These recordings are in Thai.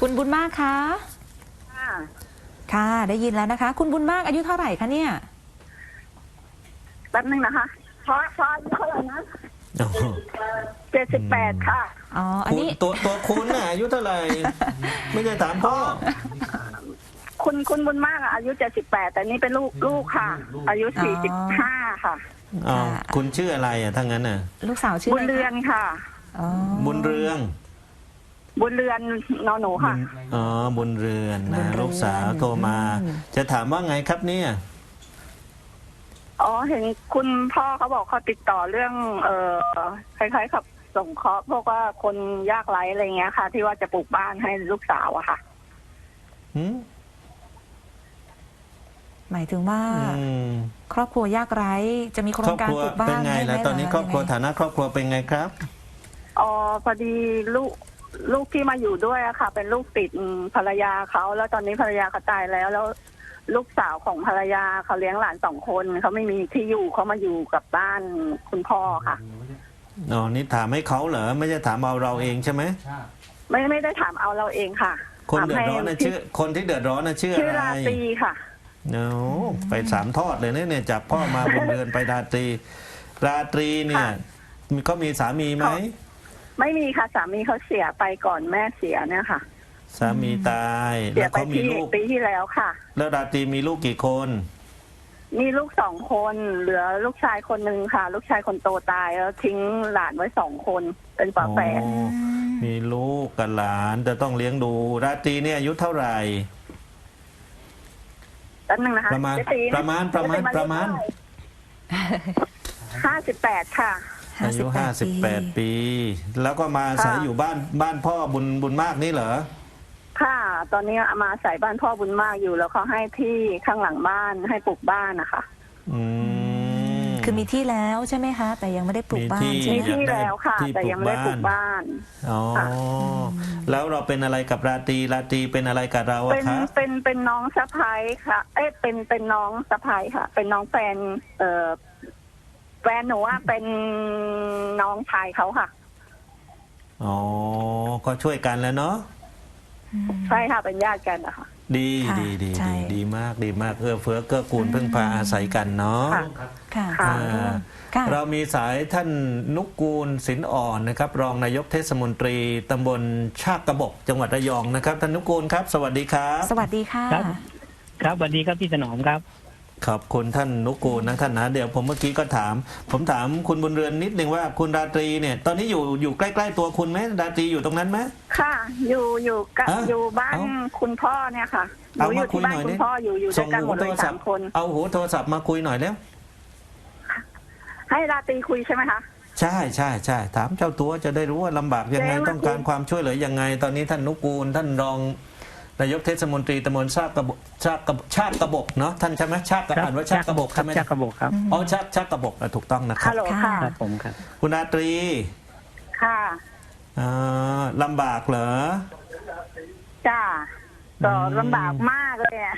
คุณบุญมากคะค่ะค่ะ ได้ยินแล้วนะคะ คุณบุญมากอายุเท่าไหร่คะเนี่ยแป๊บนึงนะคะเพราะเพราะอายุเท่าไหร่นะโอ้โหเจ็ดสิบแปดค่ะ อ๋ออันคุณนี้ตัวตัวคุณน่ะอายุเท่าไหร่ ไม่ได้ถามพ่อ คุณคุณบุญมากอะอายุเจ็ดสิบแปดแต่นี่เป็นลูกลูกค่ะ อายุสี่สิบห้าค่ะ อ๋อคุณชื่ออะไรอะถ้างั้นน่ะ ลูกสาวชื่อบุอะญไรเรือนคะค่ะ อ๋อบุญเรือง บุญเรือนนอนหนูค่ะ อ๋อบุญเรือนนะลูกสาวโทรมาจะถามว่าไงครับเนี่ย อ๋อเห็นคุณพ่อเขาบอกเขาติดต่อเรื่อง เอ่อคล้ายๆกับสงเคราะห์พวกว่าคนยากไร้อะไรเงี้ยค่ะ ที่ว่าจะปลูกบ้านให้ลูกสาวอะค่ะ หืมหมายถึงว่า อืมครอบครัวยากไร้จะมีโครครงอบการครัวปลูกบ้าเป็นนไงให้ไหมล่ะตอนนี้เหครอบครัวยังไงฐานะครอบครัวเป็นไงครับ อ๋อพอดีลูก ลูกที่มาอยู่ด้วยอะค่ะ เป็นลูกติดภรรยาเขาแล้วตอนนี้ภรรยาเขาตายแล้ว แล้วลูกสาวของภรรยาเขาเลี้ยงหลานสองคนเขาไม่มีที่อยู่เขามาอยู่กับบ้านคุณพ่อค่ะอ๋อนี่ถามให้เขาเหรอไม่ใช่ถามเอาเราเองใช่ไหมไม่ไม่ได้ถามเอาเราเองค่ะคนถามเดือดให้ร้อนนะชื่อคนที่เดือดร้อนนะชื่อชื่ออะไรราตรีค่ะเนาไปสามทอดเลยนะเนี่ยจากพ่อมาบนเรือนไปราตรี ราตรีเนี่ยค่ะมีเขามีสามีไหม ไม่มีค่ะสามีเขาเสียไปก่อนแม่เสียเนี่ยค่ะ สามีตายเสีแล้ยวไปเขามีที่ลูกปีที่แล้วค่ะ แล้วราตรีมีลูกกี่คน มีลูกสองคน เหลือลูกชายคนหนึ่งค่ะ ลูกชายคนโตตายแล้วทิ้งหลานไว้สองคนเป็นฝาแฝดอ๋อมีลูกกับหลานจะต้องเลี้ยงดู ราตรีเนี่ยอายุเท่าไหร่ แป๊บนึงนะคะประมาณเจ๊ตีประมาณประมาณประมาณ ห้าสิบแปดค่ะ อายุห้าสิบแปดปี แล้วก็มาอาศัยค่ะ อยู่บ้านบ้านพ่อบุญบุญมากนี่เหรอ ค่ะ ตอนนี้เอามาใส่บ้านพ่อบุญมากอยู่ แล้วเขาให้ที่ข้างหลังบ้านให้ปลูกบ้านนะคะ อืม คือมีที่แล้วใช่ไหมคะ แต่ยังไม่ได้ปลูกบ้านมีที่ ใช่มีไหม ที่แล้วค่ะ ที่แต่ยังไม่ได้ปลูกบ้าน อ๋อค่ะแล้วเราเป็นอะไรกับราตรีราตรีเป็นอะไรกับเราเป็อะนครับเป็นเป็นน้องสะพ้ายค่ะ เอ้ยเป็นเป็นน้องสะพ้ายค่ะ เป็นน้องแฟนเอ่อ แฟนหนูว่าเป็นน้องชายเขาค่ะ อ๋อ ก็ช่วยกันแล้วเนาะใช่ค่ะเป็นญาติกันนะคะดีค่ะดีดีใช่ดีดีมากดีมากเอื้อเฟื้อเกื้อกูลพึ่งพาอาศัยกันเนาะค่ะค่ะ ค่ะอ่าค่ะ เรามีสายท่านนุกกูลสินอ่อนนะครับ รองนายกเทศมนตรีตำบลชากกระบอกจังหวัดระยองนะครับท่านนุกกูลครับ สวัสดีครับ สวัสดีค่ะ ครับ ครับสวัสดีครับพี่ถนอมครับ ขอบคุณท่านนุกูลนะท่านนะเดี๋ยวผมเมื่อกี้ก็ถาม ผมถามคุณบุญเรือนนิดนึงว่าคุณราตรีเนี่ย ตอนนี้อยู่อยู่ใกล้ๆตัวคุณไหมราตรีอยู่ตรงนั้นไหมค่ะ อยู่อยู่กับอะอยู่บ้านเอาคุณพ่อเนี่ยค่ะหนูเอาอมายู่คุยที่บ้านหน่อยคุดิณพ่ออยู่อยู่ด้วยกันหมดเลยสามคน เอาหูโทรศัพท์มาคุยหน่อยแล้ว ให้ราตรีคุยใช่ไหมคะ ใช่ใช่ใช่ถามเจ้าตัวจะได้รู้ว่าลำบากยังไงเจ๊มาต้องการคุยความช่วยเหลือยังไง ตอนนี้ท่านนุกูลท่านรอง นายกเทศมนตรีตำบลชาติกระบอกชาติกระชาติกระบอกเนาะท่านใช่ไหมชาติกระอ่านว่าชาติกระบอกครัใช่ไหมชาติกระบอกครับอ๋อชาติชาติกระบอกอะถูกต้องนะครัฮับ ลโหลค่ะ ครับผมครับ คุณราตรีค่ะอ่าลำบากเหรอจ้า ก็อืมลำบากมากเลยอะ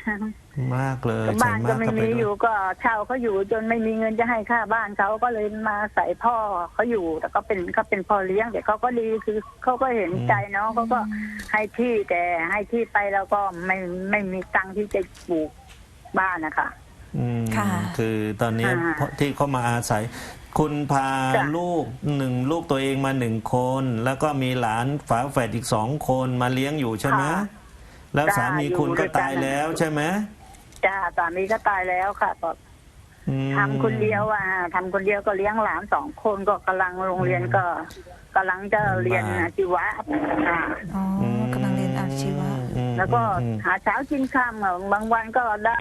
มากเลยบ้านก็ใส่ไม่เข้าปมีด้วอยู่ก็เช่าเขาอยู่จนไม่มีเงินจะให้ค่าบ้านเขาก็เลยมาใส่พ่อเขาอยู่ แต่ก็เป็นเขาเป็นพ่อเลี้ยงแต่เขาก็ดีคือเขาก็เห็นใจเนาะเขาก็ให้ที่แต่ให้ที่ไปแล้วก็ไม่ไม่มีตังค์ที่จะปลูกบ้านนะคะอืมค่ะ คือตอนนี้อ่าเพราะที่เขามาอาศัย คุณพาจ้ะลูกหนึ่งลูกตัวเองมาหนึ่งคน แล้วก็มีหลานฝาแฝดอีกสองคนมาเลี้ยงอยู่ใช่ไหมค่ะ แล้วจ้ะสามีอยู่คุณก็ด้วยกันตายแล้วใช่ไหมจ้าสามีก็ตายแล้วค่ะก็อืมทำคนเดียวอะทำคนเดียวก็เลี้ยงหลานสองคนก็กำลังโรงเรียนก็กำลังจะเรียนอาชีวะค่ะอ๋ออกำลังเรียนอาชีวะอืมแล้วก็อืมหาเช้ากินค่ำอะบางวันก็ได้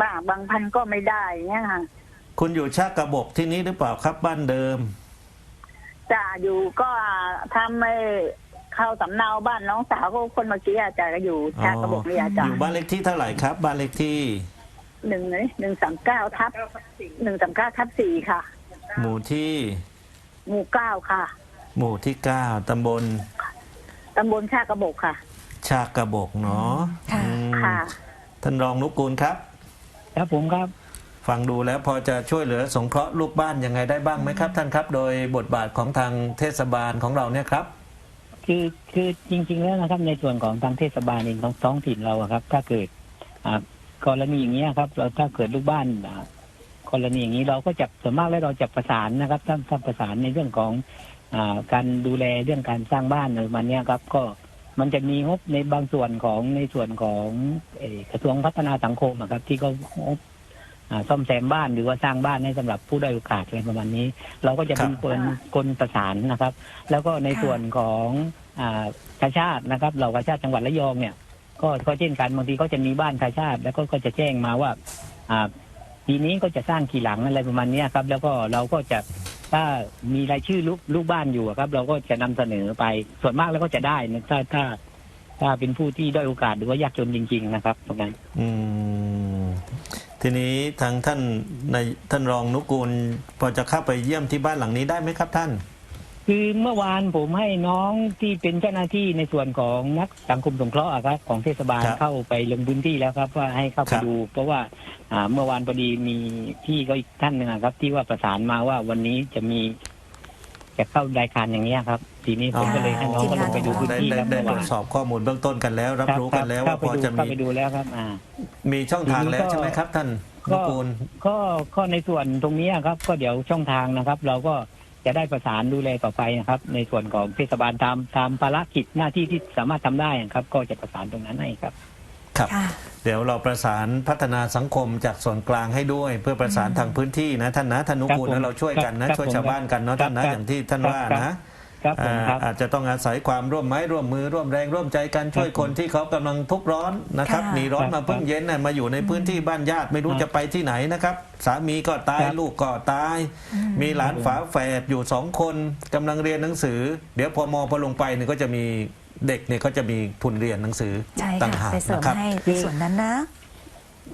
บ้างบางพันก็ไม่ได้เงี้ยค่ะ คุณอยู่ชาติกระบอกที่นี้หรือเปล่าครับบ้านเดิมจ่าอยู่ก็ทำไม่ เข้าสำเนาบ้านน้องสาวก็คนเมื่อกี้อาจารย์ก็อยู่ชาติกระบอกนี่อาจาอรยู่ย์บ้านเลขที่เท่าไหร่ครับ บ้านเลขที่ หนึ่งเลยหนึ่งสามเก้าทับหนึ่งสามเก้าทับสี่ค่ะ หมู่ที่หมู่เก้าค่ะหมู่ที่เก้าตำบลตำบลชาติกระบอกค่ะ ชากกระบอกเนาะค่ะ อืมค่ะ ท่านรองนุกูลครับ ครับผมครับ ฟังดูแล้วพอจะช่วยเหลือสงเคราะห์ลูกบ้านยังไงได้บ้างไหมครับ ท่านครับ โดยบทบาทของทางเทศบาลของเราเนี่ยครับ คือคือจริง ๆ แล้วนะครับ ในส่วนของทางเทศบาลเองท้องท้องถิ่นเราอะครับ ถ้าเกิดอ่ากรณีอย่างนี้ยครับ เราถ้าเกิดลูกบ้านอ่ากรณีอย่างนี้เราก็จะส่วนมากแล้วเราจะประสานนะครับท่านท่านประสานในเรื่องของอ่าการดูแลเรื่องการสร้างบ้านอะไรประมาณเนี้ยครับ ก็มันจะมีงบในบางส่วนของในส่วนของเอ่อกระทรวงพัฒนาสังคมอะครับ ที่เขางบอ่า ซ่อมแซมบ้านหรือว่าสร้างบ้านให้สำหรับผู้ด้อยโอกาสอะไรประมาณนี้ เราก็จะเป็นคนคนประสานนะครับ แล้วก็ในค่ะส่วนของอ่ากาชาตินะครับเรากาชาติจังหวัดระยองเนี่ย ก็ก็เช่นกันบางทีก็จะมีบ้านกาชาติแล้วก็ก็จะแจ้งมาว่าอ่าปีนี้ก็จะสร้างกี่หลังอะไรประมาณเนี้ยครับ แล้วก็เราก็จะถ้ามีรายชื่อลูกลูกบ้านอยู่อะครับ เราก็จะนำเสนอไปส่วนมากแล้วก็จะได้นะถ้าถ้าถ้าเป็นผู้ที่ด้อยโอกาสหรือว่ายากจนจริง ๆ นะครับตรงนั้นอืม ทีนี้ทางท่านในท่านรองนุกูล พอจะเข้าไปเยี่ยมที่บ้านหลังนี้ได้ไหมครับท่าน คือเมื่อวานผมให้น้องที่เป็นเจ้าหน้าที่ในส่วนของนักสังคมสงเคราะห์อะครับของเทศบาลครับเข้าไปลงพื้นที่แล้วครับว่าให้เข้าคไปรับ ดู เพราะว่าอ่าเมื่อวานพอดีมีพี่ก็อีกท่านหนึ่งอะครับ ที่ว่าประสานมาว่าวันนี้จะมีจะเข้ารายการอย่างเนี้ยครับ ทีนี้ผมก็เลยให้น้องก็ลงไปดูพื้นได้ที่ได้แล้วได้เมื่อตรวาวนจสอบข้อมูลเบื้องต้นกันแล้ว รับรู้กันแล้วคว่าบพอจะเข้ามีไปดูแล้วครับอ่า มีช่องทางแล้วทีนี้ก็ใช่ไหมครับ ท่านนุกูล ก็ก็ในส่วนตรงนี้ครับ ก็เดี๋ยวช่องทางนะครับ เราก็จะได้ประสานดูแลต่อไปนะครับ ในส่วนของเทศบาลตามตามภารกิจหน้าที่ที่สามารถทำได้ครับ ก็จะประสานตรงนั้นให้ครับ ครับ ค่ะ เดี๋ยวเราประสานพัฒนาสังคมจากส่วนกลางให้ด้วย เพื่อประสานทางพื้นที่นะท่านนะท่านนุกูลครับผมนะเราช่วยกันนะครับช่วยผมชาวบ้านกันเนาะท่านนะครับอย่างที่ท่านครับว่าครับ นะ ครับผมครับอ่าอาจจะต้องอาศัยความร่วมไม้ร่วมมือร่วมแรงร่วมใจกันช่วยครับคนที่เขากำลังทุกข์ร้อนนะครับค่ะหนีร้อนครัมาบเพิ่งเย็นน่ะมาอยู่ในพื้นที่บ้านญาติไม่รู้ครับจะไปที่ไหนนะครับ สามีก็ตายครับ ลูกก็ตาย มีหลานฝาแฝดอยู่สองคนกำลังเรียนหนังสือ เดี๋ยวพอมอพอลงไปเนี่ยก็จะมีเด็กเนี่ยเขาจะมีทุนเรียนหนังสือใช่ต่างค่ะหากไปเสริมนะครับ ให้ในส่วนนั้นนะ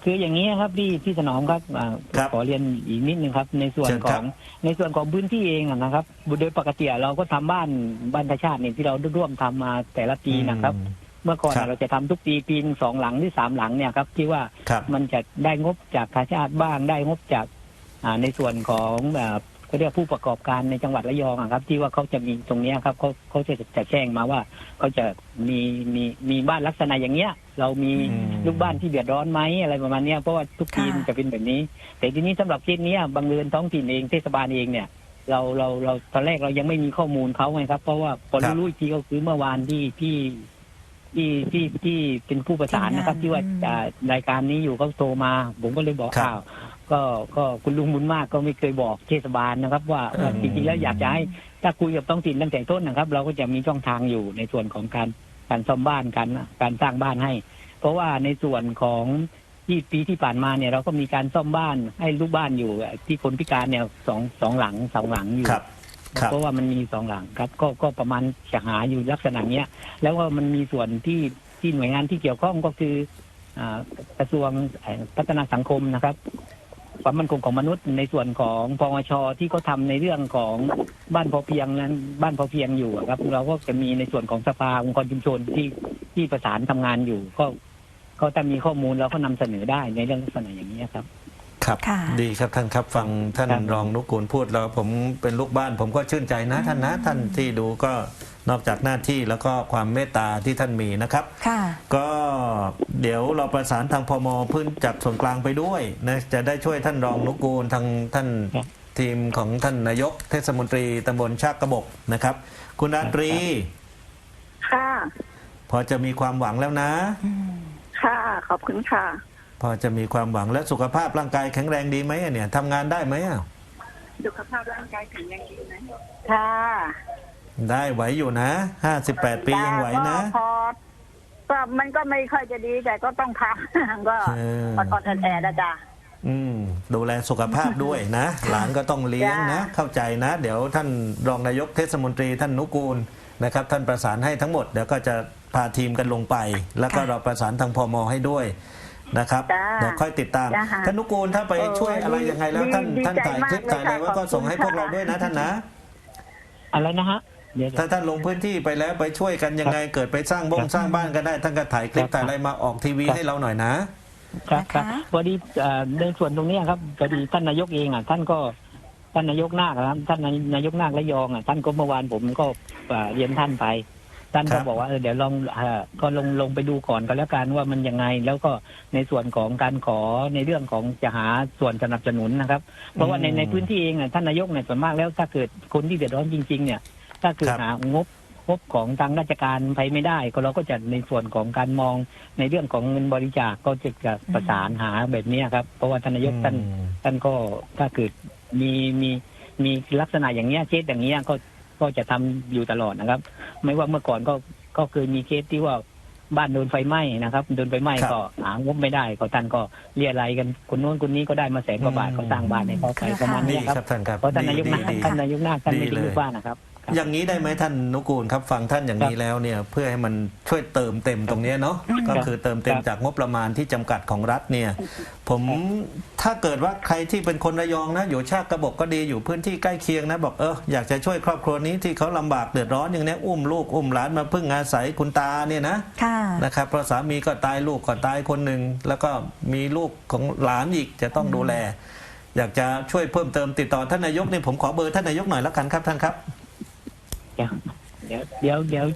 คืออย่างนี้ครับพี่พี่ถนอมครับอ่าครับขอเรียนอีกนิดนึงครับ ในส่วนเชิญขครัอบ งในส่วนของพื้นที่เองอะนะครับโดยปกติเราก็ทำบ้านบ้านประชาติเนี่ยที่เราร่วมทำมาแต่ละปีนะครับเมื่อก่อนครับ เราจะทำทุกปีปีหนึ่งสองหลังหรือสามหลังเนี่ยครับที่ว่าครับ มันจะได้งบจากกาชาติบ้างได้งบจากอ่าในส่วนของแบบ เขาเรียกผู้ประกอบการในจังหวัดระยองอะครับ ที่ว่าเขาจะมีตรงเนี้ยครับเขาเขาจะจะแจ้งมาว่าเขาจะมีมีมีบ้านลักษณะอย่างเงี้ย เรามีอืม ลูกบ้านที่เดือดร้อนไหมอะไรประมาณเนี้ยเพราะว่าทุกปีค่ะมันจะเป็นแบบนี้ แต่ทีนี้สำหรับเคสเนี้ยบางเรือนท้องถิ่นเองเทศบาลเองเนี่ย เราเราเราตอนแรกเรายังไม่มีข้อมูลเขาไงครับ เพราะว่าพอครับ รู้อีกทีก็คือเมื่อวานที่ที่ที่ที่ที่เป็นผู้ประสานนะครับ ที่ว่าอืมอ่ารายการนี้อยู่เขาโทรมา ผมก็เลยบอกครับอ้าว ก็ก็คุณลุงบุญมากก็ไม่เคยบอกเทศบาลนะครับ ว่าว่าอืมจริงๆแล้วอยากจะให้ถ้าคุยกับท้องถิ่นตั้งแต่ต้นนะครับ เราก็จะมีช่องทางอยู่ในส่วนของการการซ่อมบ้านการการสร้างบ้านให้ เพราะว่าในส่วนของที่ปีที่ผ่านมาเนี่ยเราก็มีการซ่อมบ้านให้ลูกบ้านอยู่ที่คนพิการเนี่ยสองสองหลังสองหลังอยู่ครับครับเพราะว่ามันมีสองหลังครับ ก็ก็ประมาณจะหาอยู่ลักษณะเนี้ย แล้วก็มันมีส่วนที่ที่หน่วยงานที่เกี่ยวข้องก็คืออ่ากระทรวงเอ่อพัฒนาสังคมนะครับ ความมั่นคงของมนุษย์ในส่วนของปวชที่เขาทาในเรื่องของบ้านพอเพียงนั้น บ้านพอเพียงอยู่อะครับ เราก็จะมีในส่วนของสภาองค์กรชุมชนที่ที่ประสานทำงานอยู่ ก็ก็ถ้ามีข้อมูลเราก็นำเสนอได้ในเรื่องลักษณะอย่างนี้ยครับ ครับ ค่ะ ดีครับท่านครับฟังท่านครับ รองนุกูลพูดแล้วผมเป็นลูกบ้าน ผมก็ชื่นใจนะท่านนะท่านที่ดูก็ นอกจากหน้าที่แล้วก็ความเมตตาที่ท่านมีนะครับ ค่ะ ก็เดี๋ยวเราประสานทางพมพื้นจากส่วนกลางไปด้วยนะจะได้ช่วยท่านรองนุกูลทางท่านครับทีมของท่านนายก เทศมนตรีตำบลชากกระบกนะครับ คุณราตรี ค่ะ พอจะมีความหวังแล้วนะอืมค่ะ ขอบคุณค่ะ พอจะมีความหวังและสุขภาพร่างกายแข็งแรงดีไหมอะเนี่ยทำงานได้ไหมอะสุขภาพร่างกายแข็งแรงดีไหมค่ะ ได้ไหวอยู่นะห้าสิบแปดปียังไหวนะแต่ก็พอก็มันก็ไม่ค่อยจะดีแต่ก็ต้องทำก็เออ อดๆแอดๆนะจ๊ะ อืมดูแลสุขภาพด้วยนะ หลานก็ต้องเลี้ยงนะจ้าเข้าใจนะ เดี๋ยวท่านรองนายกเทศมนตรีท่านนุกูลนะครับ ท่านประสานให้ทั้งหมดเดี๋ยวก็จะพาทีมกันลงไป แล้วก็ค่ะเราประสานทางพมให้ด้วยนะครับจ้าเดี๋ยวค่อยติดตาม จ้าท่านนุกูลถ้าไปเออช่วยอะไรดียังไงแล้วดีท่านดีท่านใจถ่ายคลิปมากเลยถ่ายอะไรค่ะไว่าก็ขอบคุณส่งให้พวกเราค่ะด้วยนะท่านนะ อะไรนะฮะเดี๋ยว ถ้าท่านลงพื้นที่ไปแล้วไปช่วยกันยังไงเกิดไปสร้างบ้งสร้างบ้านก็ได้ท่านก็ถ่ายคลิปครับถ่ายอะไรมาออกทีวีครับให้เราหน่อยนะครับครับนะคะพอดีเอ่อในส่วนตรงเนี้ยครับพอดีท่านนายกเองอะท่านก็ท่านนายกนาคอะครับท่านนายกนาคระยองอะท่านก็เมื่อวานผมก็เอ่อเรียนท่านไป ท่านครัก็บบอกว่าเออเดี๋ยวลองเอ่อก็ลงลงไปดูก่อนก็แล้วกันว่ามันยังไง แล้วก็ในส่วนของการขอในเรื่องของจะหาส่วนสนับสนุนนะครับ เพราะว่าในในพื้นที่เองอะท่านนายกเนี่ยส่วนมากแล้วถ้าเกิดคนที่เดือดร้อนจริง ๆ เนี่ย ถ้าเกิดหางบงบของทางราชการไปไม่ได้ ก็เราก็จะในส่วนของการมองในเรื่องของเงินบริจาคก็จะจะประสานหาแบบนี้ครับ เพราะว่าท่านนายกท่านอืมท่านก็ถ้าเกิดมีมีมีลักษณะอย่างเงี้ยเคสอย่างเงี้ยก็ก็จะทำอยู่ตลอดนะครับ ไม่ว่าเมื่อก่อนก็ก็เคยมีเคสที่ว่าบ้านโดนไฟไหม้นะครับโดนไฟไหม้ครับก็หางบไม่ได้ก็ท่านก็เรียอะไรยกันคนโน้นคนนี้ก็ได้มาแสนกว่าบาทอืมก็สร้างบ้านให้เขาไปประมาณดีเนี้ยครับครับท่านครับเพราะท่านนายกดีนาดีท่านนายกนาคท่านไม่ดีได้เลยลูกบ้านนะครับครับ อย่างนี้ได้ไหมท่านนุกูลครับ ฟังท่านอย่างนี้แล้วเนี่ยเพื่อให้มันช่วยเติมเต็มตรงเนี้ยเนาะก็คือเติมเต็มครับจากงบประมาณที่จำกัดของรัฐเนี่ย ผมถ้าเกิดว่าใครที่เป็นคนระยองนะ อยู่ชาติกระบอกก็ดีอยู่พื้นที่ใกล้เคียงนะ บอกเอออยากจะช่วยครอบครัวนี้ที่เขาลำบากเดือดร้อนอย่างเนี้ยอุ้มลูกอุ้มหลานมาพึ่งอาศัยคุณตาเนี่ยนะค่ะนะครับเพราะสามีก็ตายลูกก็ตายคนหนึ่งแล้วก็มีลูกของหลานอีกจะต้องดูแลอยากจะช่วยเพิ่มเติมติดต่อท่านนายกเนี่ยผมขอเบอร์ท่านนายกหน่อยแล้วกันครับท่านครับ เดี๋ยวเดี๋ยวเดี๋ยว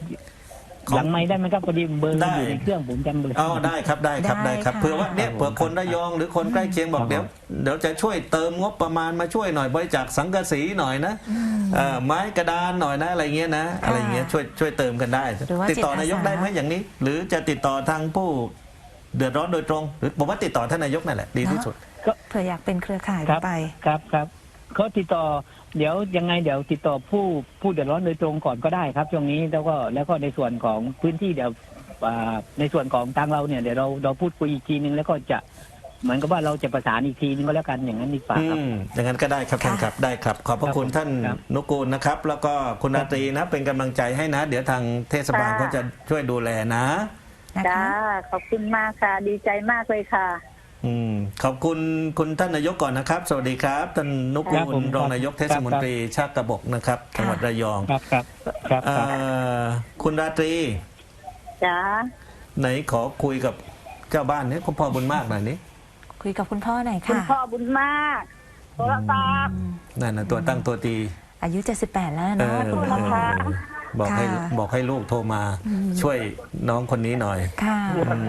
ของหลังไม่ได้ไหมครับพอดีเบอร์ได้ อยู่ในเครื่องผมจำเบอร์อ๋อได้ครับได้ครับได้ได้ครับค่ะ เผื่อว่าเนี่ยเผื่อคนระยองหรือคนใกล้เคียงบอกครับเดี๋ยวเดี๋ยวจะช่วยเติมงบประมาณมาช่วยหน่อยบริจาคสังกะสีหน่อยนะเอ่อไม้กระดานหน่อยนะอะไรเงี้ยนะ อะไรเงี้ยช่วยช่วยเติมกันได้ หรือว่าติดต่อจิตอาสานายกได้ไหมอย่างนี้ หรือจะติดต่อทางผู้เดือดร้อนโดยตรง หรือผมว่าติดต่อท่านนายกนั่นแหละดีที่สุดเผื่ออยากเป็นเครือข่ายครับไป ครับครับ เขาติดต่อเดี๋ยวยังไงเดี๋ยวติดต่อผู้ผู้เดือดร้อนโดยตรงก่อนก็ได้ครับช่วงนี้แล้วก็แล้วก็ในส่วนของพื้นที่เดี๋ยวอ่าในส่วนของทางเราเนี่ยเดี๋ยวเราเราพูดคุยอีกทีนึงแล้วก็จะเหมือนกับว่าเราจะประสานอีกทีนึงก็แล้วกันอย่างนั้นดีกว่าอืครับ มอย่างนั้นก็ได้ครับท่านครับได้ครับ ขอบพระคุณท่านครับ นุกูลนะครับ แล้วก็คุณราตรีนะเป็นกำลังใจให้นะ เดี๋ยวทางเทศบาลค่ะ เขาจะช่วยดูแลนะ นะจ้าคะ ขอบคุณมากค่ะ ดีใจมากเลยค่ะ อืมขอบคุณคุณท่านนายกก่อนนะครับ สวัสดีครับท่านนุคกูรับผลมรองนายกเทศมนตรีชาติกระบอกนะครับจังหวัดระยองครับครับครับเอ่ครับอคุณราตรีจ้าไหนขอคุยกับเจ้าบ้านนี้คุณพ่อบุญมากหน่อยนี้คุยกับคุณพ่อหน่อยคุณค่ะพ่อบุญมากโทรศัพท์นั่นนะตัวตั้งตัวตี อายุ 78 แล้วเอเนาะอคุณเอพ่ออบอกให้ค่ะบอกให้ลูกโทรมาช่วยน้องคนนี้หน่อยค่ะ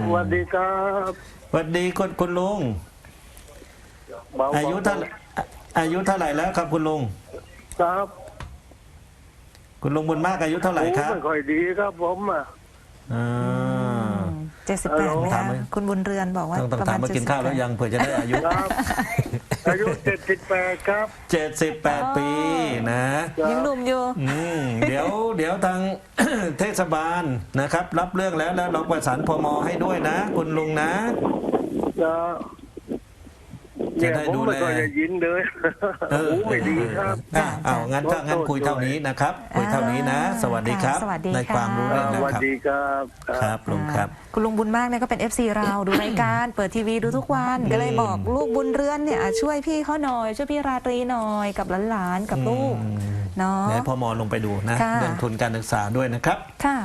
สวัสดีครับส วัสดีคุณคุณลุงเบาๆอายุเท่าไหร่อะอายุเท่าไหร่แล้วครับคุณลุง ครับคุณลุงบุญมากอายุเท่าไหร่ครับโอ้ไม่ค่อยดีครับผมอะอ่า เจ็ดสิบแปดไหมถามคะไหม คุณบุญเรือนบอกว่าต้องต้องประถามมาว่าณกินข้าวแล้วยังเผื่อจะได้อายุ ครับ อายุเจ็ดสิบแปดครับ 78 ปีนะยังหนุ่มอยู่ อืมเดี๋ยวเดี๋ยวทาง เทศบาลนะครับ รับเรื่องแล้วแล้วเราประสานพมให้ด้วยนะ คุณลุงนะ จะ จะเนี่ยได้ผมดูไม่แลค่อยจะยินเลยเออหูไม่ดีครับอะเอางั้นถ้างั้นคุยเท่านี้นะครับ คุยเท่านี้นะ สวัสดีครับค่ะสวัสดีในค่ะความรู้สเรื่องนะวัสครับดีครับครับลุงครับ คุณลุงบุญมากเนี่ยก็เป็น FC เราดูรายการเปิดทีวีดูทุกวันก็เลยบอกลูกบุญเรือนเนี่ยอะช่วยพี่เขาหน่อย ช่วยพี่ราตรีหน่อยกับหลานๆกับลูกอืมเนาะเดี๋ยวให้พมลงไปดูนะค่ะเรื่องทุนการศึกษาด้วยนะครับค่ะ